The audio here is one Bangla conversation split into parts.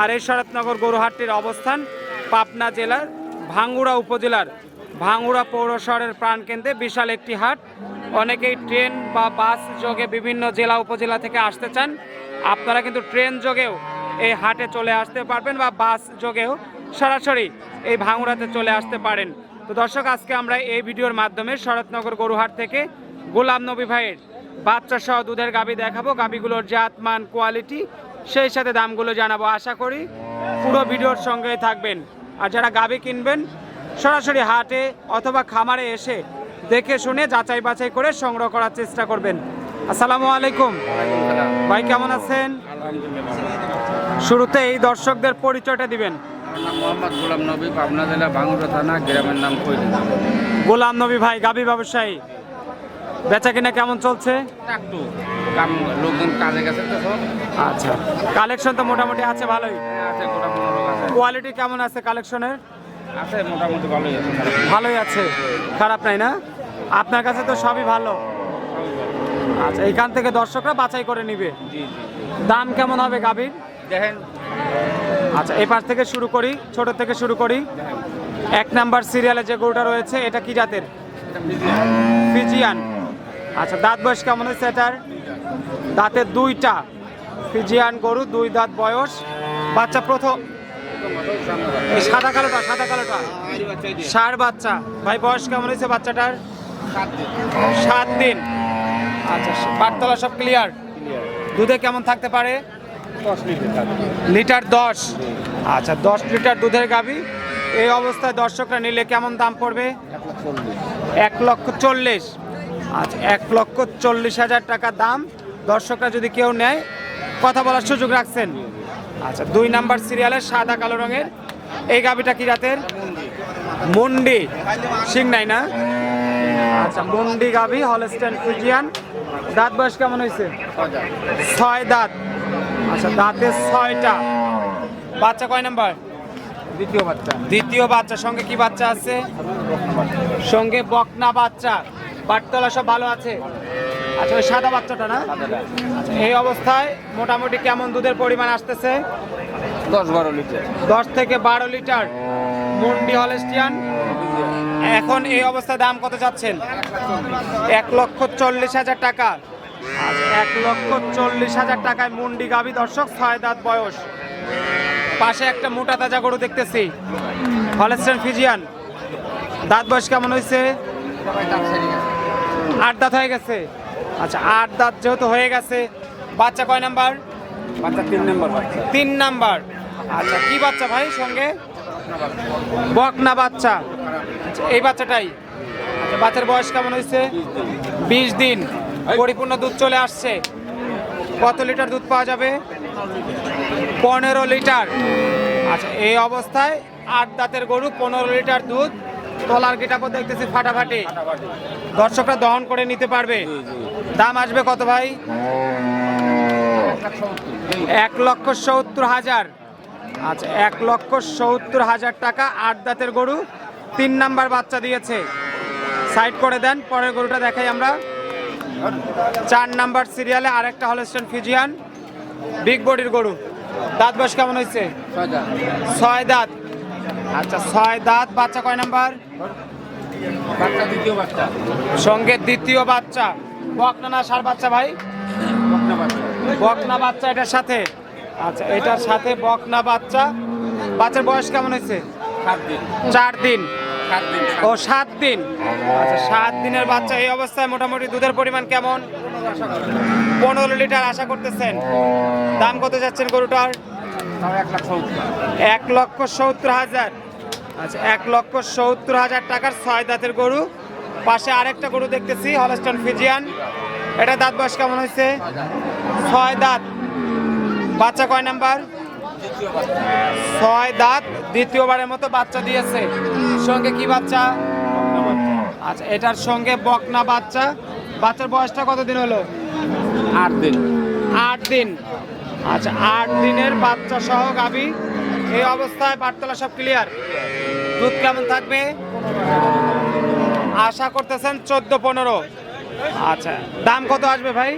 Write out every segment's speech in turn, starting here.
আর এই শরৎনগর গরুহাটটির অবস্থান পাবনা জেলার ভাঙ্গুড়া উপজেলার ভাঙ্গুড়া পৌর শহরের প্রাণকেন্দ্রে বিশাল একটি হাট। অনেকেই ট্রেন বা বাস যোগে বিভিন্ন জেলা উপজেলা থেকে আসতে চান। আপনারা কিন্তু ট্রেন যোগেও এই হাটে চলে আসতে পারবেন বা বাস যোগেও সরাসরি এই ভাঙ্গুড়াতে চলে আসতে পারেন। তো দর্শক, আজকে আমরা এই ভিডিওর মাধ্যমে শরৎনগর গরুহাট থেকে গোলাম নবী ভাইয়ের বাচ্চা সহ দুধের গাবি দেখাবো। গাবিগুলোর জাত, মান কোয়ালিটি সেই সাথে দামগুলো জানাব। আশা করি পুরো ভিডিওর সঙ্গেই থাকবেন। আর যারা গাবি কিনবেন সরাসরি হাটে অথবা খামারে এসে দেখে শুনে যাচাই বাছাই করে সংগ্রহ করার চেষ্টা করবেন। আসসালামু আলাইকুম। ভাই কেমন আছেন? শুরুতে এই দর্শকদের পরিচয়টা দিবেন। নাম মোহাম্মদ গোলাম নবী পাবনা জেলা ভাঙ্গুরা থানা গ্রামের নাম গোলাম নবী ভাই গাবি ব্যবসায়ী। বেচা কিনা কেমন চলছে? একটু কাম লোকজন কাজে গেছে তো সব। আচ্ছা কালেকশন তো মোটামুটি আছে ভালোই। হ্যাঁ, আছে কোয়ালিটি কেমন আছে কালেকশনের? আছে মোটামুটি ভালোই আছে। খারাপ ভালোই আছে। খারাপ নাই না? আপনার কাছে তো সবই ভালো। আচ্ছা এখান থেকে দর্শকরা বাছাই করে নিবে। দাম কেমন হবে গাভীর? দেখেন। আচ্ছা এপার থেকে শুরু করি ছোট থেকে শুরু করি। এক নাম্বার সিরিয়ালে যে গরুটা রয়েছে এটা কি জাতের? ফিজিয়ান। আচ্ছা দাঁত বয়স কেমন হয়েছে এটার? দাঁতের দুইটা। ফিজিয়ান গরু, দুই দাঁত বয়স। বাচ্চা প্রথম? সাদা কালোটা সাদা কালোটা? ষাঁড় বাচ্চা। ভাই, বয়স কেমন হয়েছে বাচ্চাটার? সাত দিন। আচ্ছা বারতলা সব ক্লিয়ার দুধে কেমন থাকতে পারে? লিটার দশ। আচ্ছা দশ লিটার দুধের গাভি। এই অবস্থায় দর্শকরা নিলে কেমন দাম পড়বে? এক লক্ষ চল্লিশ। আচ্ছা এক লক্ষ চল্লিশ হাজার টাকা দাম। দর্শকরা যদি কেউ নেয় কথা বলার সুযোগ রাখছেন। আচ্ছা দুই নাম্বার সিরিয়ালের সাদা কালো রঙের। এই গাভিটা কি জাতের? মুন্ডি। সিং নাই না? আচ্ছা মুন্ডি গাভি হলস্টেন ফিজিয়ান। দাঁত বয়স কেমন হয়েছে? ছয় দাঁত। আচ্ছা দাঁতের ছয়টা। বাচ্চা কয় নাম্বার? দ্বিতীয় বাচ্চা। দ্বিতীয় বাচ্চা সঙ্গে কি বাচ্চা আছে? সঙ্গে বকনা বাচ্চা। বাটতলা সব ভালো আছে? আচ্ছা ওই সাদা বাচ্চাটা না? এই অবস্থায় মোটামুটি কেমন দুধের পরিমাণ আসতেছে? দশ বারো লিটার। দশ থেকে বারো লিটার। মুন্ডি হলেস্টিয়ান। এখন এই অবস্থায় দাম কত যাচ্ছেন? এক লক্ষ চল্লিশ হাজার টাকা। এক লক্ষ চল্লিশ হাজার টাকায় মুন্ডি গাভী দর্শক ছয় দাঁত বয়স। পাশে একটা মোটা তাজা গরু দেখতেছি। Holstein Friesian. দাঁত বয়স কেমন হয়েছে? আট দাঁত হয়ে গেছে। আচ্ছা আট দাঁত যেহেতু হয়ে গেছে বাচ্চা কয় নাম্বার? বাচ্চা তিন নম্বর তিন নাম্বার। আচ্ছা কি বাচ্চা ভাই সঙ্গে? বকনা বাচ্চা। আচ্ছা, এই বাচ্চাটাই? আচ্ছা বাচ্চার বয়স কেমন হয়েছে? বিশ দিন। পরিপূর্ণ দুধ চলে আসছে। কত লিটার দুধ পাওয়া যাবে? পনেরো লিটার। আচ্ছা এই অবস্থায় আট দাঁতের গরু পনেরো লিটার দুধ তলার গিটাপও দেখতেছি ফাটাফাটি। দর্শকরা দহন করে নিতে পারবে। দাম আসবে কত ভাই? এক লক্ষ সত্তর হাজার। আচ্ছা এক লক্ষ সত্তর হাজার টাকা আট দাঁতের গরু তিন নাম্বার বাচ্চা দিয়েছে। সাইড করে দেন পরের গরুটা দেখাই আমরা। চার নাম্বার সিরিয়ালে আরেকটা হলস্টেন ফিজিয়ান বিগ বডির গরু। দাঁত বয়স কেমন হয়েছে? ছয় দাঁত। আচ্ছা ছয় দাঁত বাচ্চা কয় নাম্বার? বাচ্চা দ্বিতীয় বাচ্চা। সঙ্গে দ্বিতীয় বাচ্চা। বকনা না সার বাচ্চা ভাই? বকনা বাচ্চা। বকনা বাচ্চা এটার সাথে? আচ্ছা এটার সাথে বকনা বাচ্চা। বাচ্চার বয়স কেমন হয়েছে? সাত দিন। চার দিন। ও সাত দিন। আচ্ছা সাত দিনের বাচ্চা এই অবস্থায় মোটামুটি দুধের পরিমাণ কেমন? পনেরো লিটার আশা করতেছেন। দাম কত যাচ্ছেন গরুটার? এক লক্ষ সত্তর হাজার। আচ্ছা এক লক্ষ সত্তর হাজার টাকার ছয় দাঁতের গরু। পাশে আরেকটা গরু দেখতেছি হলস্টন ফিজিয়ান। এটা দাঁত বয়স কেমন হয়েছে? ছয় দাঁত। বাচ্চা কয় নাম্বার? ছয় দাঁত দ্বিতীয়বারের মতো বাচ্চা দিয়েছে। সঙ্গে কি বাচ্চা? আচ্ছা এটার সঙ্গে বকনা বাচ্চা। বাচ্চার বয়সটা কতদিন হলো? আট দিন। আট দিন। আচ্ছা আট দিনের বাচ্চা সহ গাবি এই অবস্থায় বাটতলা সব ক্লিয়ার দুধ কেমন থাকবে? আশা করতেছেন চোদ্দ পনেরো। আচ্ছা দাম কত আসবে ভাই?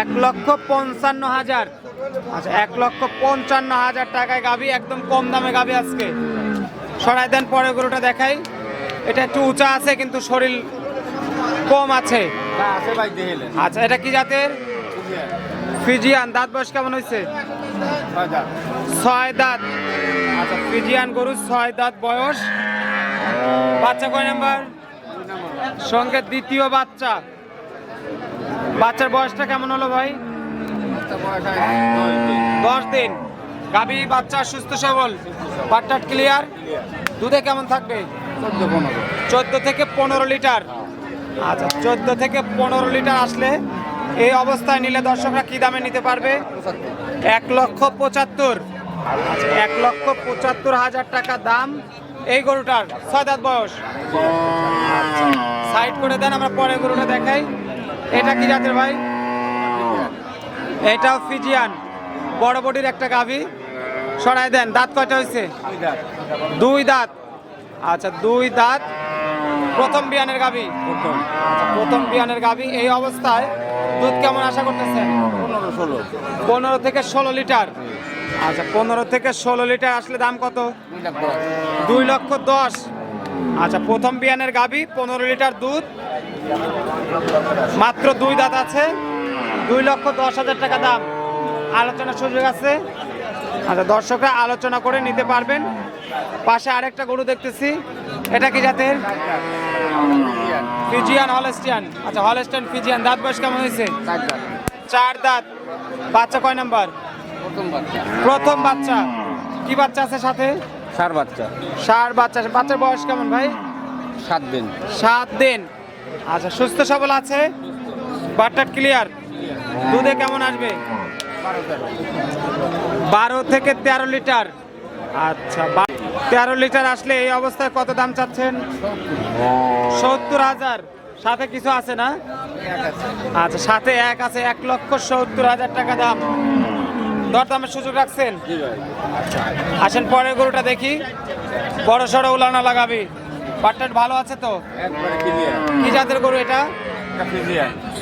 এক লক্ষ পঞ্চান্ন। হাজার। আচ্ছা এক লক্ষ পঞ্চান্ন হাজার টাকায় গাবি একদম কম দামে গাবি আজকে। সরাই দেন পরে গরুটা দেখাই। এটা একটু উঁচা আছে কিন্তু শরীর কম আছে। আচ্ছা এটা কি জাতের? ফিজিয়ান দাঁত বয়স কেমন হয়েছে? ছয় দাঁত। আচ্ছা ফিজিয়ান গরু ছয় দাঁত বয়স। বাচ্চা কয় নাম্বার? সঙ্গে দ্বিতীয় বাচ্চা। বাচ্চার বয়সটা কেমন হলো ভাই? দশ দিন। গাবি বাচ্চা সুস্থ সবল। পাটটাট ক্লিয়ার দুধে কেমন থাকবে? চোদ্দ চোদ্দ থেকে পনেরো লিটার। আচ্ছা চোদ্দ থেকে পনেরো লিটার আসলে এই অবস্থায় নিলে দর্শকরা কি দামে নিতে পারবে? এক লক্ষ পঁচাত্তর। এক লক্ষ পঁচাত্তর হাজার টাকা দাম। এই গরুটার ছয় দাঁত বয়স। সাইড করে দেন, আমরা পরে গরুটা দেখাই। এটা কি জাতের ভাই? এটাও ফিজিয়ান। বড় বডির একটা গাভী। সরাই দেন, দাঁত কয়টা হয়েছে? দুই দাঁত। আচ্ছা দুই দাঁত। প্রথম বিয়ানের গাভী। প্রথম বিয়ানের গাভী। এই অবস্থায় দুধ কেমন আশা করতেছেন? পনেরো ষোলো। পনেরো থেকে ষোলো লিটার। আচ্ছা পনেরো থেকে ষোলো লিটার আসলে দাম কত? দুই লক্ষ দশ। আচ্ছা প্রথম বিয়ানের গাভী পনেরো লিটার দুধ। মাত্র দুই দাঁত আছে। দুই লক্ষ দশ হাজার টাকা দাম। আলোচনার সুযোগ আছে? আচ্ছা দর্শকরা আলোচনা করে নিতে পারবেন। পাশে আরেকটা গরু দেখতেছি। এটা কি জাতের? Friesian Holstein. আচ্ছা হলেস্টিয়ান ফিজিয়ান দাঁত বয়স কেমন হয়েছে? চার দাঁত। বাচ্চা কয় নাম্বার? প্রথম বাচ্চা। কি বাচ্চা আছে সাথে? সার বাচ্চা। সার বাচ্চা। বাচ্চার বয়স কেমন ভাই? সাত দিন। সাত দিন। আচ্ছা সুস্থ সবল আছে? বাটটাট ক্লিয়ার দুধে কেমন আসবে? বারো থেকে তেরো লিটার। আচ্ছা তেরো লিটার আসলে এই অবস্থায় কত দাম চাচ্ছেন? সত্তর হাজার। সাথে কিছু আছে না? আচ্ছা সাথে এক আছে এক লক্ষ সত্তর হাজার টাকা দাম। দর দামের সুযোগ রাখছেন? আসেন পরের গরুটা দেখি। বড় সড়ো উলানা লাগাবি। বাটটাট ভালো আছে তো? কি জাতের গরু এটা?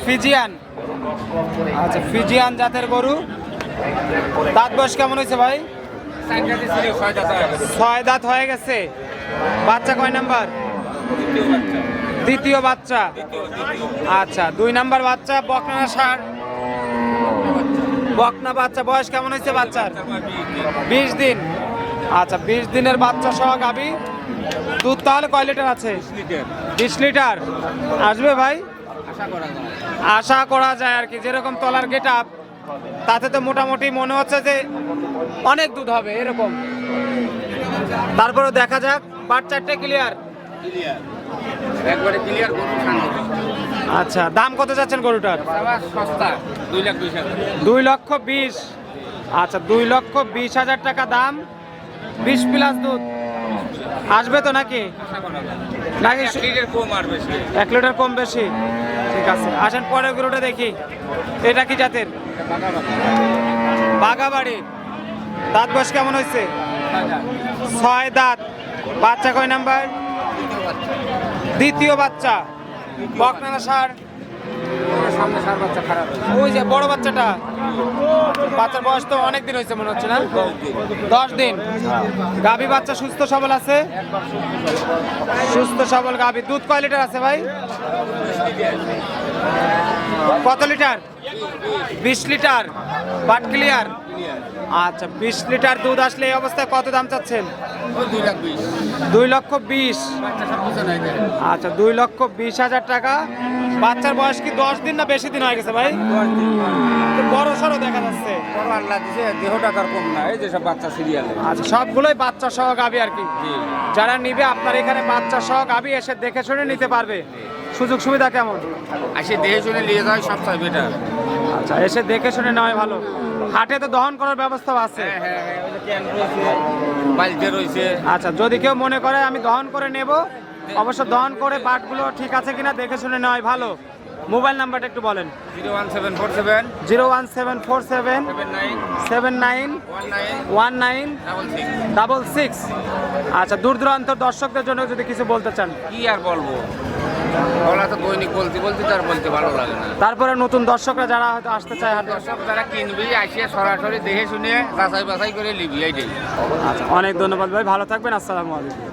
ফিজিয়ান। আচ্ছা ফিজিয়ান জাতের গরু। দাঁত বয়স কেমন হয়েছে ভাই? ছয় দাঁত হয়ে গেছে। বাচ্চা কয় নাম্বার? দ্বিতীয় বাচ্চা। আচ্ছা দুই নাম্বার বাচ্চা, বকনা সার বকনা বাচ্চা, বয়স কেমন হয়েছে বাচ্চার? বিশ দিন। আচ্ছা বিশ দিনের বাচ্চা সহ গাবি। দুধ তাহলে কয় লিটার আছে? বিশ লিটার। আসবে ভাই? আশা করা যায় আর কি, যেরকম তলার গেট আপ, তাতে তো মোটামুটি মনে হচ্ছে যে অনেক দুধ হবে এরকম। তারপরে দেখা যাক পাট চারটে ক্লিয়ার একবারে ক্লিয়ার আচ্ছা দাম কত যাচ্ছেন গরুটার? সস্তা দুই লাখ বিশ দুই লক্ষ বিশ। আচ্ছা দুই লক্ষ বিশ হাজার টাকা দাম। বিশ প্লাস দুধ। আসবে তো নাকি? নাকি এক লিটার কম বেশি। এক লিটার কম বেশি। ঠিক আছে আসেন পরের গরুটা দেখি। এটা কি জাতের? বাগাবাড়ি। দাঁত বয়স কেমন হয়েছে? ছয় দাঁত। বাচ্চা কয় নাম্বার? দ্বিতীয় বাচ্চা। বকনানা সার? ওই যে বড় বাচ্চাটা। বাচ্চার বয়স তো অনেক দিন হয়েছে মনে হচ্ছে না? দশ দিন। গাভী বাচ্চা সুস্থ সবল আছে? সুস্থ সবল গাভী। দুধ কয় লিটার আছে ভাই? কত লিটার? বিশ লিটার। But clear? আচ্ছা বিশ লিটার দুধ আসলে এই অবস্থায় কত দাম চাচ্ছেন? দুই লক্ষ বিশ। আচ্ছা দুই লক্ষ বিশ হাজার টাকা। বাচ্চার বয়স কি দশ দিন না বেশি দিন হয়ে গেছে ভাই? তো বড় সড়ো দেখা যাচ্ছে। বড় আল্লাহ দিছে দেহটা তার কম না। এই যে সব বাচ্চা সিরিয়ালে। আচ্ছা সবগুলোই বাচ্চা সহ গাবি আর কি। যারা নিবে আপনার এখানে বাচ্চা সহ গাবি এসে দেখে শুনে নিতে পারবে। সুযোগ সুবিধা কেমন? আসে দেহে শুনে নিয়ে যায় সব চাই বেটার আচ্ছা এসে দেখে শুনে নেওয়াই ভালো। হাটে তো দহন করার ব্যবস্থা আছে। হ্যাঁ হ্যাঁ হ্যাঁ আচ্ছা যদি কেউ মনে করে আমি দহন করে নেব অবশ্য দহন করে বাটগুলো ঠিক আছে কিনা দেখে শুনে নেওয়াই ভালো। মোবাইল নাম্বারটা একটু বলেন। Zero one seven four seven. Zero one seven four seven. Seven nine. One nine. Double six. আচ্ছা দূর দূরান্ত দর্শকদের জন্য যদি কিছু বলতে চান। কি আর বলব? বলা তো দৈনিক বলতে বলতে তার বলতে ভালো লাগে না। তারপরে নতুন দর্শকরা যারা হয়তো আসতে চায় হাটে দর্শক যারা কিনবি আসিয়ে সরাসরি দেখে শুনে যাচাই বাছাই করে লিবি এইটাই আচ্ছা অনেক ধন্যবাদ ভাই ভালো থাকবেন আসসালামু আলাইকুম।